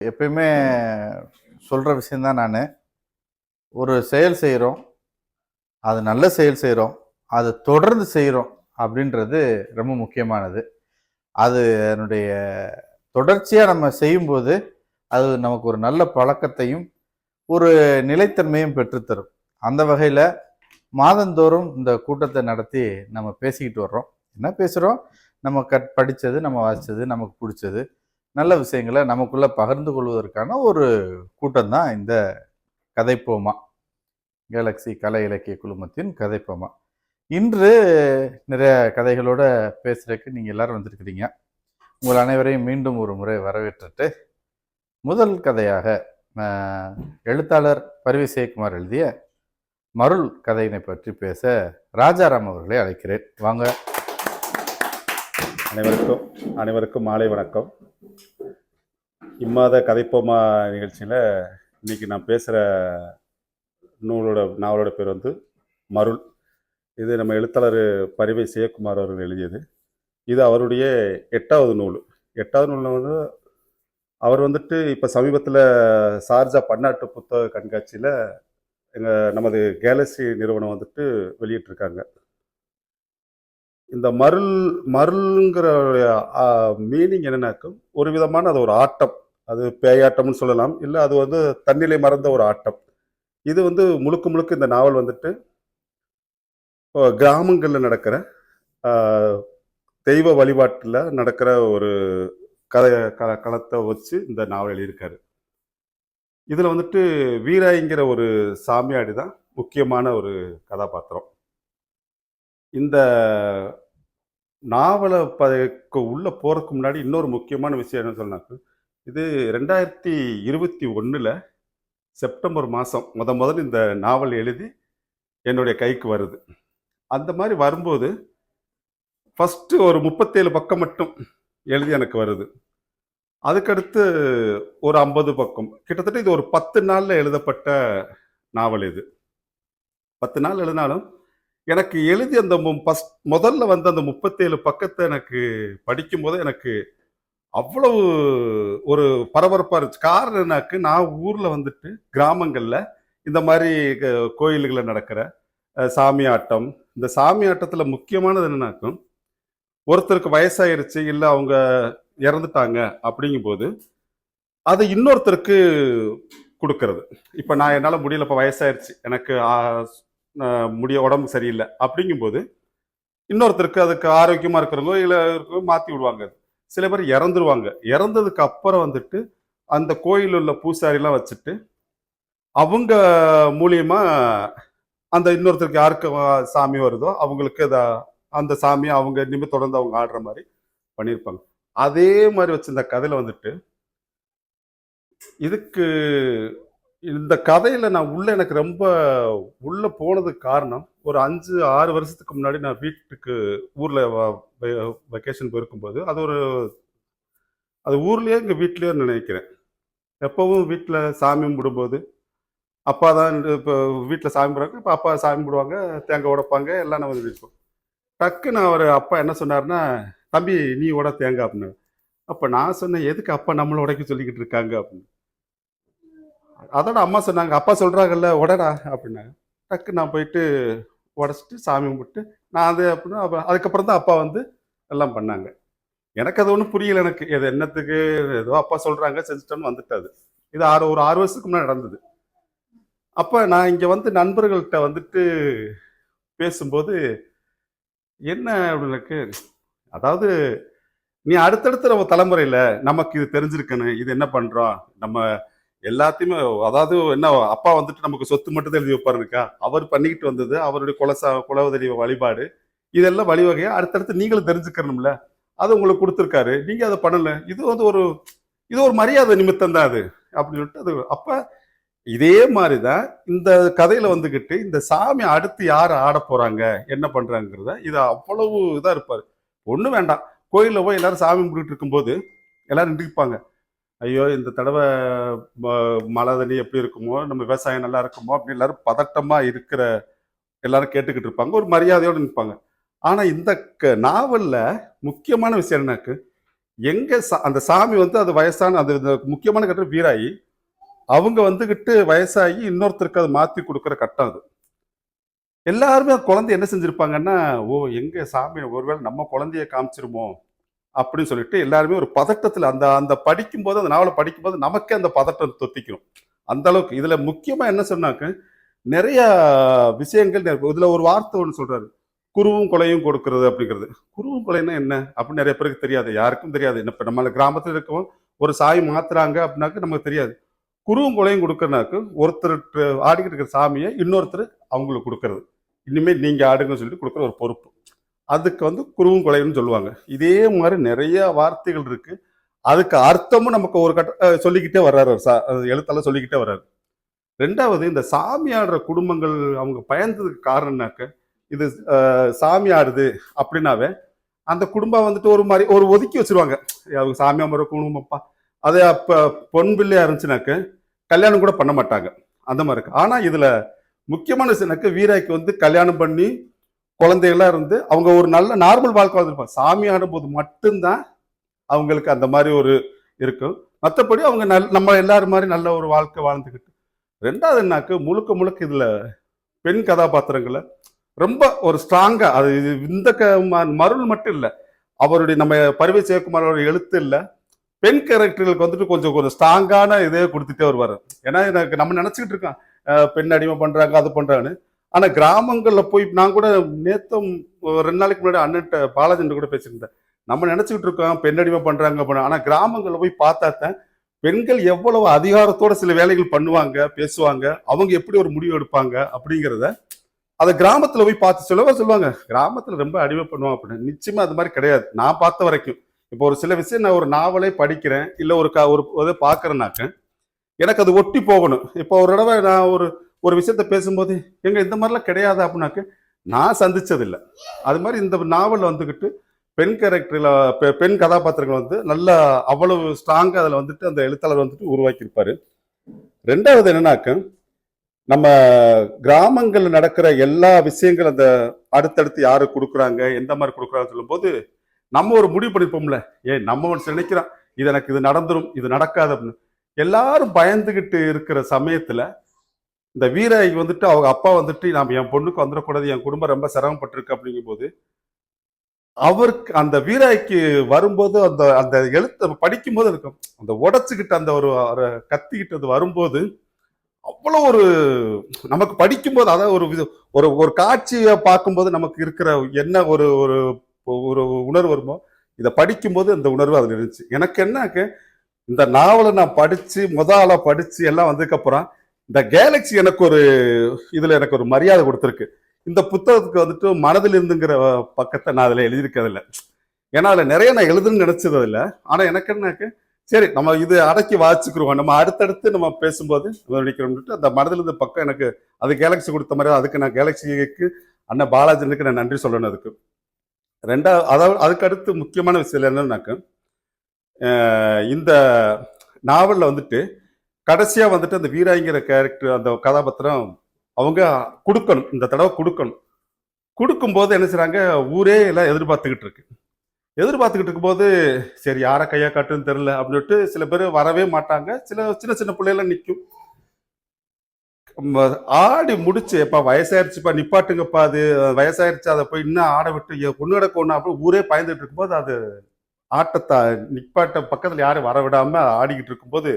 எப்பயுமே சொல்கிற விஷயந்தான் நான். ஒரு செயல் செய்கிறோம் அது நல்ல செயல் செய்கிறோம் அதை தொடர்ந்து செய்கிறோம் அப்படின்றது ரொம்ப முக்கியமானது. அது அதனுடைய தொடர்ச்சியாக நம்ம செய்யும்போது அது நமக்கு ஒரு நல்ல பழக்கத்தையும் ஒரு நிலைத்தன்மையும் பெற்றுத்தரும். அந்த வகையில் மாதந்தோறும் இந்த கூட்டத்தை நடத்தி நம்ம பேசிக்கிட்டு வர்றோம். என்ன பேசுகிறோம் நம்ம கட் படித்தது நம்ம வாசித்தது நமக்கு பிடிச்சது. நல்ல விஷயங்களை நமக்குள்ள பகிர்ந்து கொள்வதற்கான ஒரு கூட்டம் தான் இந்த கதைப்போமா. கேலக்ஸி கலை இலக்கிய குழுமத்தின் கதைப்போமா. இன்று நிறைய கதைகளோட பேசுறதுக்கு நீங்கள் எல்லாரும் வந்திருக்கிறீங்க. உங்கள் அனைவரையும் மீண்டும் ஒரு முறை வரவேற்றுட்டு முதல் கதையாக எழுத்தாளர் பரிவி சேகுமார் எழுதிய மருள் கதையினை பற்றி பேச ராஜாராம் அவர்களை அழைக்கிறேன். வாங்க. அனைவருக்கும் அனைவருக்கும் மாலை வணக்கம். இம்மாத கதைப்போமா நிகழ்ச்சியில் இன்னைக்கு நான் பேசுகிற நூலோட நாவலோட பேர் வந்து மருள். இது நம்ம எழுத்தாளர் பரிவை சிவகுமார் அவர்கள் எழுதியது. இது அவருடைய எட்டாவது நூல். எட்டாவது நூல் வந்து அவர் வந்துட்டு இப்போ சமீபத்தில் சார்ஜா பன்னாட்டு புத்தக கண்காட்சியில் எங்கள் நமது கேலக்ஸி நிறுவனம் வந்துட்டு வெளியிட்டிருக்காங்க. இந்த மருள் மருள்ங்கிற மீனிங் என்னன்னாக்கும் ஒரு விதமான அது ஒரு ஆட்டம். அது பேயாட்டம்னு சொல்லலாம். இல்லை அது வந்து தன்னிலை மறந்த ஒரு ஆட்டம். இது வந்து முழுக்க முழுக்க இந்த நாவல் வந்துட்டு கிராமங்களில் நடக்கிற தெய்வ வழிபாட்டில் நடக்கிற ஒரு கதை க களத்தை வச்சு இந்த நாவல் எழுதியிருக்காரு. இதில் வந்துட்டு வீராய்ங்கிற ஒரு சாமியாடி தான் முக்கியமான ஒரு கதாபாத்திரம். இந்த நாவலை ப உள்ள போகிறதுக்கு முன்னாடி இன்னொரு முக்கியமான விஷயம் என்ன சொன்னாக்க இது ரெண்டாயிரத்தி இருபத்தி ஒன்றில் செப்டம்பர் மாதம் முத முதல்ல இந்த நாவல் எழுதி என்னுடைய கைக்கு வருது. அந்த மாதிரி வரும்போது ஃபஸ்ட்டு ஒரு முப்பத்தேழு பக்கம் மட்டும் எழுதி எனக்கு வருது. அதுக்கடுத்து ஒரு ஐம்பது பக்கம். கிட்டத்தட்ட இது ஒரு பத்து நாளில் எழுதப்பட்ட நாவல் இது. பத்து நாள் எழுதினாலும் எனக்கு எழுதி அந்த ஃபஸ்ட் முதல்ல வந்து அந்த முப்பத்தேழு பக்கத்தை எனக்கு படிக்கும்போது எனக்கு அவ்வளவு ஒரு பரபரப்பாக இருந்துச்சு. காரணம் என்னாக்கு நான் ஊரில் வந்துட்டு கிராமங்களில் இந்த மாதிரி க- கோயில்களில் நடக்கிற சாமி ஆட்டம் இந்த சாமி ஆட்டத்தில் முக்கியமானது என்னன்னாக்கும் ஒருத்தருக்கு வயசாயிருச்சு இல்லை அவங்க இறந்துட்டாங்க அப்படிங்கும்போது அதை இன்னொருத்தருக்கு கொடுக்கறது. இப்போ நான் என்னால் முடியல இப்போ வயசாயிருச்சு. எனக்கு முடிய உடம்பு சரியில்லை. அப்படிங்கும்போது இன்னொருத்தருக்கு அதுக்கு ஆரோக்கியமாக இருக்கிறவங்க இல்லை மாற்றி விடுவாங்க. சில பேர் இறந்துருவாங்க. இறந்ததுக்கு அப்புறம் வந்துட்டு அந்த கோயில் உள்ள பூசாரிலாம் வச்சுட்டு அவங்க மூலியமா அந்த இன்னொருத்தருக்கு யாருக்கு சாமி வருதோ அவங்களுக்கு அத அந்த சாமி அவங்க இனிமேல் தொடர்ந்து அவங்க ஆடுற மாதிரி பண்ணியிருப்பாங்க. அதே மாதிரி வச்சு இந்த வந்துட்டு இதுக்கு இந்த கதையில் நான் உள்ள எனக்கு ரொம்ப உள்ள போனதுக்கு காரணம் ஒரு அஞ்சு ஆறு வருஷத்துக்கு முன்னாடி நான் வீட்டுக்கு ஊரில் வெக்கேஷன் போயிருக்கும்போது அது ஒரு அது ஊர்லேயே எங்கள் வீட்லயே நினைக்கிறேன். எப்பவும் வீட்டில் சாமி கும்பிடும்போது அப்பா தான் இப்போ வீட்டில் சாமி கும்பிடுறாங்க இப்போ அப்பா சாமி கும்பிடுவாங்க தேங்காய் உடைப்பாங்க எல்லாம் நம்ம இருக்கோம் டக்குன்னு அவர் அப்பா என்ன சொன்னார்னா தம்பி நீ உட தேங்காய் அப்படின்னு அப்போ நான் சொன்னேன் எதுக்கு அப்பா நம்மளை உடைக்க சொல்லிக்கிட்டு இருக்காங்க? அப்படின்னு. அதோட அம்மா சொன்னாங்க. அப்பா சொல்கிறாங்கல்ல உடடா அப்படின்னாங்க. டக்கு நான் போயிட்டு உடச்சிட்டு சாமி கும்பிட்டு நான் அது அப்படின்னா அப்போ அதுக்கப்புறம் தான் அப்பா வந்து எல்லாம் பண்ணாங்க. எனக்கு அது ஒன்றும் புரியல எனக்கு. எது என்னத்துக்கு ஏதோ அப்பா சொல்கிறாங்க செஞ்சுட்டோன்னு வந்துட்டாது. இது ஆறு ஒரு ஆறு வருஷத்துக்கு முன்னாடி நடந்தது. அப்போ நான் இங்கே வந்து நண்பர்கள்ட்ட வந்துட்டு பேசும்போது என்ன அப்படின்னு அதாவது நீ அடுத்தடுத்த நம்ம தலைமுறையில் நமக்கு இது தெரிஞ்சிருக்கணும். இது என்ன பண்ணுறோம் நம்ம எல்லாத்தையுமே அதாவது என்ன அப்பா வந்துட்டு நமக்கு சொத்து மட்டும் தான் எழுதி வைப்பாருக்கா அவர் பண்ணிக்கிட்டு வந்தது அவருடைய குலசா குலவதெய்வ வழிபாடு இதெல்லாம் வழிவகையா அடுத்தடுத்து நீங்களும் தெரிஞ்சுக்கணும்ல. அது உங்களுக்கு கொடுத்துருக்காரு. நீங்க அதை பண்ணல. இது வந்து ஒரு இது ஒரு மரியாதை நிமித்தம் தான் அது அப்படின்னு சொல்லிட்டு அது அப்ப இதே மாதிரிதான் இந்த கதையில வந்துக்கிட்டு இந்த சாமி அடுத்து யார் ஆட போறாங்க என்ன பண்றாங்கிறத இது அவ்வளவு இதா இருப்பாரு. ஒண்ணும் வேண்டாம். கோயிலில் போய் எல்லாரும் சாமி கும்பிட்டு இருக்கும்போது எல்லாரும் நின்றுப்பாங்க. ஐயோ இந்த தடவை ம- மழை தண்ணி எப்படி இருக்குமோ நம்ம விவசாயம் நல்லா இருக்குமோ அப்படின்னு எல்லாரும் பதட்டமா இருக்கிற எல்லாரும் கேட்டுக்கிட்டு இருப்பாங்க. ஒரு மரியாதையோடு நிற்பாங்க ஆனா இந்த க- நாவலில் முக்கியமான விஷயம் என்னக்கு எங்க சா- அந்த சாமி வந்து அது வயசான அது இந்த முக்கியமான கட்டம் வீராயி அவங்க வந்துக்கிட்டு வயசாகி இன்னொருத்தருக்கு அதை மாற்றி கொடுக்குற கட்டம் அது. எல்லாருமே அந்த குழந்தை என்ன செஞ்சுருப்பாங்கன்னா ஓ எங்க சாமி ஒருவேளை நம்ம குழந்தைய காமிச்சிருமோ? அப்படின்னு சொல்லிட்டு எல்லாருமே ஒரு பதட்டத்தில் அந்த அந்த படிக்கும்போது அந்த நாவலை படிக்கும்போது நமக்கே அந்த பதட்டம் தொத்திக்கணும் அந்த அளவுக்கு. இதில் முக்கியமாக என்ன சொன்னாக்க நிறைய விஷயங்கள் இதில் ஒரு வார்த்தை ஒன்று சொல்கிறாரு குருவும் கொலையும் கொடுக்கறது அப்படிங்கிறது. குருவும் கொலைன்னா என்ன? அப்படின்னு நிறைய பேருக்கு தெரியாது. யாருக்கும் தெரியாது. என்ன இப்போ நம்ம கிராமத்தில் இருக்கவும் ஒரு சாய் மாத்துறாங்க அப்படின்னாக்க நமக்கு தெரியாது. குருவும் கொலையும் கொடுக்கறனாக்கு ஒருத்தர் ஆடிக்கிட்டு இருக்கிற சாமியை இன்னொருத்தர் அவங்களுக்கு கொடுக்கறது. இனிமேல் நீங்கள் ஆடுங்கன்னு சொல்லிட்டு கொடுக்குற ஒரு பொறுப்பு. அதுக்கு வந்து குருவும் கொலைன்னு சொல்லுவாங்க. இதே மாதிரி நிறைய வார்த்தைகள் இருக்கு. அதுக்கு அர்த்தமும் நமக்கு ஒரு கட்ட சொல்லிக்கிட்டே வர்றாரு அவர் சா- அஹ் சொல்லிக்கிட்டே வர்றாரு. ரெண்டாவது இந்த சாமி ஆடுற குடும்பங்கள் அவங்க பயந்ததுக்கு காரணம்னாக்க இது சாமி ஆடுது அப்படின்னாவே அந்த குடும்பம் வந்துட்டு ஒரு மாதிரி ஒரு ஒதுக்கி வச்சிருவாங்க. அவங்க சாமி அமர குடும்பம்ப்பா அதே அப்போ பொன் பிள்ளையா இருந்துச்சுனாக்க கல்யாணம் கூட பண்ண மாட்டாங்க. அந்த மாதிரி இருக்கு. ஆனால் இதில் முக்கியமான விஷயம்னாக்க வீராய்க்கு வந்து கல்யாணம் பண்ணி குழந்தைகள்லாம் இருந்து அவங்க ஒரு நல்ல நார்மல் வாழ்க்கை வாழ்ந்துருப்பாங்க சாமி ஆடும்போது மட்டும்தான் அவங்களுக்கு அந்த மாதிரி ஒரு இருக்கும் மற்றபடி அவங்க நல் நம்ம எல்லாரும் மாதிரி நல்ல ஒரு வாழ்க்கை வாழ்ந்துக்கிட்டு ரெண்டாவது என்னாக்கு முழுக்க முழுக்க இதில் பெண் கதாபாத்திரங்களை ரொம்ப ஒரு ஸ்ட்ராங்காக அது இது இந்த க ம- மருள் மட்டும் இல்லை. அவருடைய நம்ம பருவை சிவகுமாரோட எழுத்து இல்லை. பெண் கேரக்டர்களுக்கு வந்துட்டு கொஞ்சம் கொஞ்சம் ஸ்ட்ராங்கான இதே கொடுத்துட்டே வருவார். ஏன்னா எனக்கு நம்ம நினச்சிக்கிட்டு இருக்கோம் பெண் அடிமை பண்ணுறாங்க அது பண்ணுறான்னு ஆனால் கிராமங்களில் போய் நான் கூட நேத்தம் ரெண்டு நாளைக்கு முன்னாடி அண்ணன்ட்ட பாலாஜன் கூட பேசியிருந்தேன். நம்ம நினச்சிக்கிட்டு இருக்கோம் பெண்ணடிமை பண்ணுறாங்க பண்றாங்க பண்ண ஆனா போய் பார்த்தா தான் பெண்கள் எவ்வளவு அதிகாரத்தோட சில வேலைகள் பண்ணுவாங்க பேசுவாங்க அவங்க எப்படி ஒரு முடிவு எடுப்பாங்க அப்படிங்கிறத அதை கிராமத்தில் போய் பார்த்து சொல்லவா சொல்லுவாங்க. கிராமத்தில் ரொம்ப அடிமை பண்ணுவாங்க அப்படின்னு. நிச்சயமாக அது மாதிரி கிடையாது. நான் பார்த்த வரைக்கும். இப்போ ஒரு சில விஷயம் நான் ஒரு நாவலே படிக்கிறேன் இல்லை ஒரு க ஒரு இதை பார்க்கறேனாக்க எனக்கு அது ஒட்டி போகணும். இப்போ ஒரு தடவை நான் ஒரு ஒரு விஷயத்த பேசும்போது எங்கள் இந்த மாதிரிலாம் கிடையாது அப்படின்னாக்க நான் சந்தித்ததில்லை அது மாதிரி இந்த நாவல் வந்துக்கிட்டு பெண் கேரக்டரில் பெண் கதாபாத்திரங்கள் வந்து நல்லா அவ்வளவு ஸ்ட்ராங்காக அதில் வந்துட்டு அந்த எழுத்தாளர் வந்துட்டு உருவாக்கியிருப்பார். ரெண்டாவது என்னன்னாக்க நம்ம கிராமங்களில் நடக்கிற எல்லா விஷயங்களும் அந்த அடுத்தடுத்து யாரு கொடுக்குறாங்க எந்த மாதிரி கொடுக்குறாங்கன்னு சொல்லும்போது நம்ம ஒரு முடிவு பண்ணிப்போம்ல. ஏன் நம்ம ஒன்று நினைக்கிறோம் இது எனக்கு இது நடந்துரும். இது நடக்காது அப்படின்னு. எல்லாரும் பயந்துகிட்டு இருக்கிற சமயத்தில் இந்த வீராய் வந்துட்டு அவங்க அப்பா வந்துட்டு நாம் என் பொண்ணுக்கு வந்துடக்கூடாது என் குடும்பம் ரொம்ப சிரமப்பட்டிருக்கு அப்படிங்கும்போது அவருக்கு அந்த வீராய்க்கு வரும்போது அந்த அந்த எழுத்தை படிக்கும்போது இருக்கும். அந்த உடைச்சுக்கிட்டு அந்த ஒரு கத்திக்கிட்டது வரும்போது அவ்வளோ ஒரு நமக்கு படிக்கும்போது அதாவது ஒரு ஒரு ஒரு காட்சியை பார்க்கும்போது நமக்கு இருக்கிற என்ன ஒரு ஒரு ஒரு உணர்வு வருமோ இதை படிக்கும்போது அந்த உணர்வு அதில் இருந்துச்சு. எனக்கு என்னக்கு இந்த நாவலை நான் படித்து முத படித்து எல்லாம் வந்ததுக்கப்புறம் இந்த கேலக்ஸி எனக்கு ஒரு இதுல எனக்கு ஒரு மரியாதை கொடுத்துருக்கு. இந்த புத்தகத்துக்கு வந்துட்டு மனதில் இருந்துங்கிற பக்கத்தை நான் அதில் எழுதியிருக்கிறதில்ல ஏன்னா அதில் நிறைய நான் எழுதுன்னு நினச்சது அதில் ஆனால் எனக்கு என்னக்கு சரி நம்ம இது அடக்கி வாசிக்கிறோம் நம்ம அடுத்தடுத்து நம்ம பேசும்போது நம்ம அந்த மனதில் இருந்த பக்கம் எனக்கு அது கேலக்ஸி கொடுத்த மாதிரி அதுக்கு நான் கேலக்சிக்கு அண்ணன் பாலாஜனுக்கு நான் நன்றி சொல்லணும் அதுக்கு. ரெண்டாவது அதாவது அதுக்கு அடுத்து முக்கியமான விஷயம் என்னன்னாக்க இந்த நாவலில் வந்துட்டு கடைசியாக வந்துட்டு அந்த வீராங்கிற கேரக்டர் அந்த கதாபாத்திரம் அவங்க கொடுக்கணும். இந்த தடவை கொடுக்கணும். கொடுக்கும்போது என்ன செய்கிறாங்க ஊரே எல்லாம் எதிர்பார்த்துக்கிட்டு இருக்கு. எதிர்பார்த்துக்கிட்டு இருக்கும்போது சரி யாரை கையா காட்டுன்னு தெரியல அப்படின்ட்டு சில பேர் வரவே மாட்டாங்க. சில சின்ன சின்ன பிள்ளைகள்லாம் நிற்கும் ஆடி முடிச்சு எப்பா வயசாயிருச்சுப்பா நிப்பாட்டுங்கப்பா அது. வயசாயிருச்சு அதை போய் இன்னும் ஆட விட்டு என் பொண்ணு கிடக்க ஒண்ணு அப்படி ஊரே பயந்துட்டு இருக்கும்போது அது ஆட்டத்தை நிப்பாட்ட பக்கத்தில் யாரும் வர விடாமல் ஆடிக்கிட்டு இருக்கும்போது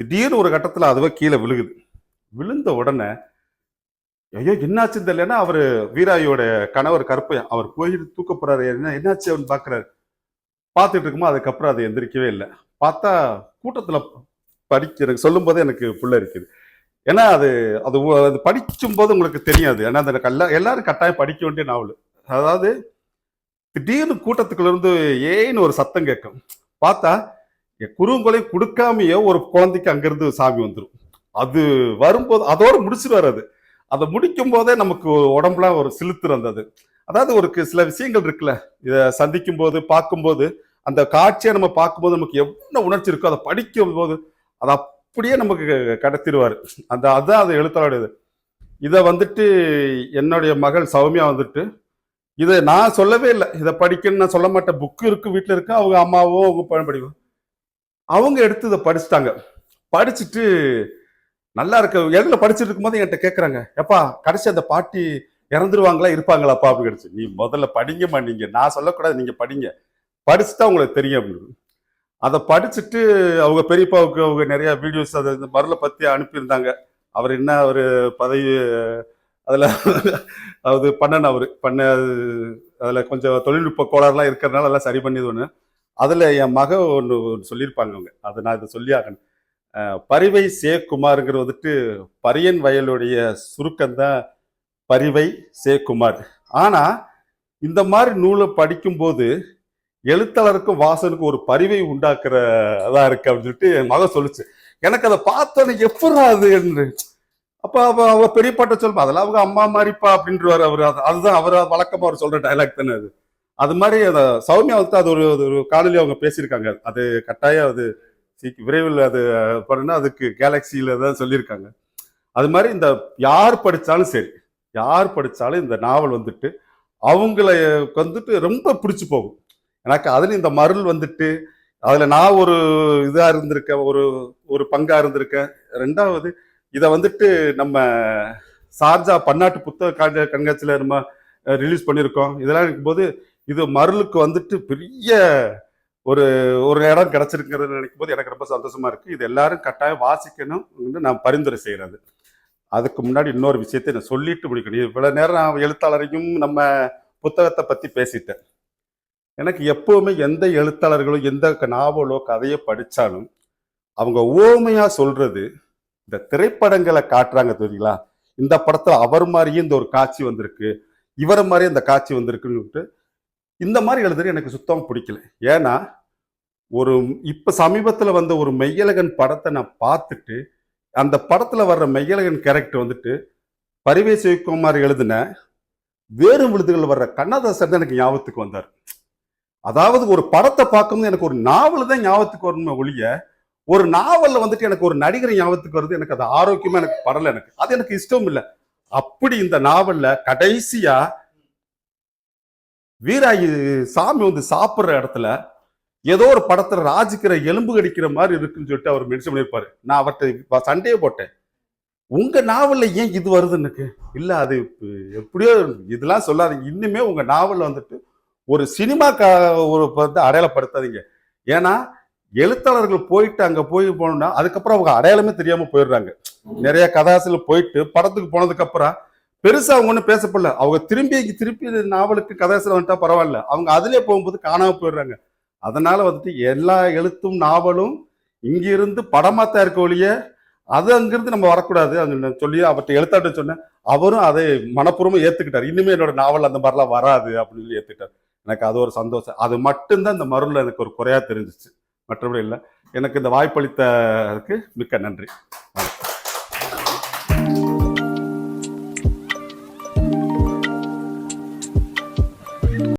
திடீர்னு ஒரு கட்டத்தில் அதுவே கீழே விழுகுது. விழுந்த உடனே ஐயோ என்னாச்சுன்னு தெரியலன்னா அவர் வீராயோட கணவர் கற்பையன் அவர் போயிட்டு தூக்க போறாரு. என்ன என்னாச்சு? அவன் பார்க்குறாரு பார்த்துட்டு இருக்குமோ அதுக்கப்புறம் அது எந்திரிக்கவே இல்லை. பார்த்தா கூட்டத்தில் படிக்க எனக்கு சொல்லும் போதே எனக்கு புள்ள இருக்குது. ஏன்னா அது அது அது படிக்கும் போது உங்களுக்கு தெரியாது. ஏன்னா அந்த கல்ல எல்லாரும் கட்டாயம் படிக்க வேண்டிய நாவல். அதாவது திடீர்னு கூட்டத்துக்குள்ள இருந்து ஏன்னு ஒரு சத்தம் கேட்கும். பார்த்தா குறுங்கொலை கொடுக்காமையோ ஒரு குழந்தைக்கு அங்கிருந்து சாமி வந்துடும் அது வரும்போது அதோட முடிச்சிருவாரு அது. அதை முடிக்கும் போதே நமக்கு உடம்புலாம் ஒரு சிலுத்துற அந்த அது அதாவது ஒரு சில விஷயங்கள் இருக்குல்ல. இதை சந்திக்கும் போது பார்க்கும்போது அந்த காட்சியை நம்ம பார்க்கும்போது நமக்கு எவ்வளோ உணர்ச்சி இருக்கோ அதை படிக்கும் போது அதை அப்படியே நமக்கு கடத்திடுவார். அந்த அதான் அது எழுத்தாளருடையது. இதை வந்துட்டு என்னுடைய மகள் சௌமியா வந்துட்டு இதை நான் சொல்லவே இல்லை. இதை படிக்கணும்னு நான் சொல்ல மாட்டேன். புக்கு இருக்கு வீட்டில் இருக்கு. அவங்க அம்மாவோ அவங்க பையன் படிக்கும் அவங்க எடுத்து இதை படிச்சுட்டாங்க. படிச்சுட்டு நல்லா இருக்க எதில் படிச்சுட்டு இருக்கும்போது என்கிட்ட கேட்குறாங்க எப்பா கடைசி அந்த பாட்டி இறந்துருவாங்களா இருப்பாங்களாப்பா? அப்படின்னு கிடைச்சு நீ முதல்ல படிங்கம்மா நீங்கள் நான் சொல்லக்கூடாது நீங்கள் படிங்க. படிச்சுட்டா உங்களுக்கு தெரியும் அப்படின்னு. அதை படிச்சுட்டு அவங்க பெரியப்பாவுக்கு அவங்க நிறையா வீடியோஸ் அதை இந்த மருளை பற்றி அனுப்பியிருந்தாங்க. அவர் என்ன அவர் பதவி அதில் அது பண்ணன அவர். பண்ண அதில் கொஞ்சம் தொழில்நுட்ப கோளாறுலாம் இருக்கிறதுனால எல்லாம் சரி பண்ணிது ஒன்று அதில் என் மக ஒன்று சொல்லியிருப்பாங்க அவங்க அதை நான் இதை சொல்லி ஆகணும். பரிவை சேகுமாருங்கிற வந்துட்டு பரியன் வயலுடைய சுருக்கம் தான் பரிவை சேகுமார். ஆனால் இந்த மாதிரி நூலை படிக்கும்போது எழுத்தாளருக்கும் வாசனுக்கும் ஒரு பரிவை உண்டாக்குறதா இருக்கு அப்படின்னு சொல்லிட்டு என் மகன் சொல்லுச்சு. எனக்கு அதை பார்த்தோன்னே எப்படா அது என்று. அப்போ அவ அவ பெரியப்பாட்ட சொல்லுப்பா அதெல்லாம் அவங்க அம்மா மாதிரிப்பா அப்படின்றவாரு அவர். அது- அதுதான் அவர் வழக்கமாக அவர் சொல்ற டைலாக் தானே அது. அது மாதிரி அதை சௌமியா வந்து அது ஒரு ஒரு காணொலி அவங்க பேசியிருக்காங்க. அது கட்டாயம் அது விரைவில் அது பண்ணுன்னா அதுக்கு கேலக்சியில தான் சொல்லியிருக்காங்க. அது மாதிரி இந்த யார் படித்தாலும் சரி யார் படித்தாலும் இந்த நாவல் வந்துட்டு அவங்கள வந்துட்டு ரொம்ப பிடிச்சி போகும். எனக்கு அதில் இந்த மருள் வந்துட்டு அதில் நான் ஒரு இதாக இருந்திருக்கேன் ஒரு ஒரு பங்காக இருந்திருக்கேன். ரெண்டாவது இதை வந்துட்டு நம்ம சார்ஜா பன்னாட்டு புத்தக கண்காட்சியில் நம்ம ரிலீஸ் பண்ணியிருக்கோம். இதெல்லாம் இருக்கும்போது இது மருளுக்கு வந்துட்டு பெரிய ஒரு ஒரு இடம் கிடைச்சிருக்கிறது நினைக்கும் போது எனக்கு ரொம்ப சந்தோஷமா இருக்கு. இது எல்லாரும் கட்டாயம் வாசிக்கணும் நான் பரிந்துரை செய்யறது. அதுக்கு முன்னாடி இன்னொரு விஷயத்தை நான் சொல்லிட்டு முடிக்கணும். இவ்வளவு நேரம் நான் எழுத்தாளரையும் நம்ம புத்தகத்தை பத்தி பேசிட்டேன். எனக்கு எப்பவுமே எந்த எழுத்தாளர்களும் எந்த நாவலோ கதையோ படித்தாலும் அவங்க ஓமையா சொல்றது இந்த திரைப்படங்களை காட்டுறாங்க தெரியுங்களா? இந்த படத்துல அவர் மாதிரியே இந்த ஒரு காட்சி வந்திருக்கு இவர் மாதிரியே இந்த காட்சி வந்திருக்குன்னு இந்த மாதிரி எழுதுறது எனக்கு சுத்தமாக பிடிக்கல. ஏன்னா ஒரு இப்போ சமீபத்தில் வந்த ஒரு மெய்யழகன் படத்தை நான் பார்த்துட்டு அந்த படத்தில் வர்ற மெய்யழகன் கேரக்டர் வந்துட்டு பரிவே சிவகுமார் எழுதின வேறு விழுதுகள் வர்ற கண்ணதாசன் தான் எனக்கு ஞாபகத்துக்கு வந்தார். அதாவது ஒரு படத்தை பார்க்கும்போது எனக்கு ஒரு நாவல் தான் ஞாபகத்துக்கு வரணுமே ஒழிய ஒரு நாவலில் வந்துட்டு எனக்கு ஒரு நடிகர் ஞாபகத்துக்கு வருது. எனக்கு அது ஆரோக்கியமாக எனக்கு படலை எனக்கு. அது எனக்கு இஷ்டம் இல்லை. அப்படி இந்த நாவலில் கடைசியாக வீராயி சாமி வந்து சாப்பிடுற இடத்துல ஏதோ ஒரு படத்துல ராஜிக்கிற எலும்பு கடிக்கிற மாதிரி இருக்குன்னு சொல்லிட்டு அவர் மென்ஷன் பண்ணியிருப்பாரு. நான் அவர்கிட்ட சண்டையே போட்டேன். உங்க நாவல்ல ஏன் இது வருது எனக்கு இல்ல அது எப்படியோ இதெல்லாம் சொல்லாதீங்க. இன்னுமே உங்க நாவல்ல வந்துட்டு ஒரு சினிமா ஒரு வந்து அடையாளப்படுத்தாதீங்க. ஏன்னா எழுத்தாளர்கள் போயிட்டு அங்க போய் போனோம்னா அதுக்கப்புறம் அவங்க அடையாளமே தெரியாம போயிடுறாங்க. நிறைய கதாசிரியர் போயிட்டு படத்துக்கு போனதுக்கு அப்புறம் பெருசா அவங்க ஒன்றும் பேசப்படல அவங்க திரும்பி திருப்பி நாவலுக்கு கதாசிரியர் வந்துட்டா பரவாயில்ல. அவங்க அதிலே போகும்போது காணாம போயிடுறாங்க. அதனால வந்துட்டு எல்லா எழுத்தும் நாவலும் இங்கிருந்து படமாத்தான் இருக்க ஒழிய அது அங்கிருந்து நம்ம வரக்கூடாது. அது சொல்லி அவர்கிட்ட எழுத்தாட்ட சொன்னேன். அவரும் அதை மனப்பூர்வமாக ஏத்துக்கிட்டார். இனிமே என்னோட நாவல் அந்த மாதிரிலாம் வராது அப்படின்னு சொல்லி ஏத்துக்கிட்டார். எனக்கு அது ஒரு சந்தோஷம். அது மட்டும்தான் இந்த மருளில் எனக்கு ஒரு குறையா தெரிஞ்சிச்சு. மற்றபடி இல்லை. எனக்கு இந்த வாய்ப்பளித்ததுக்கு மிக்க நன்றி.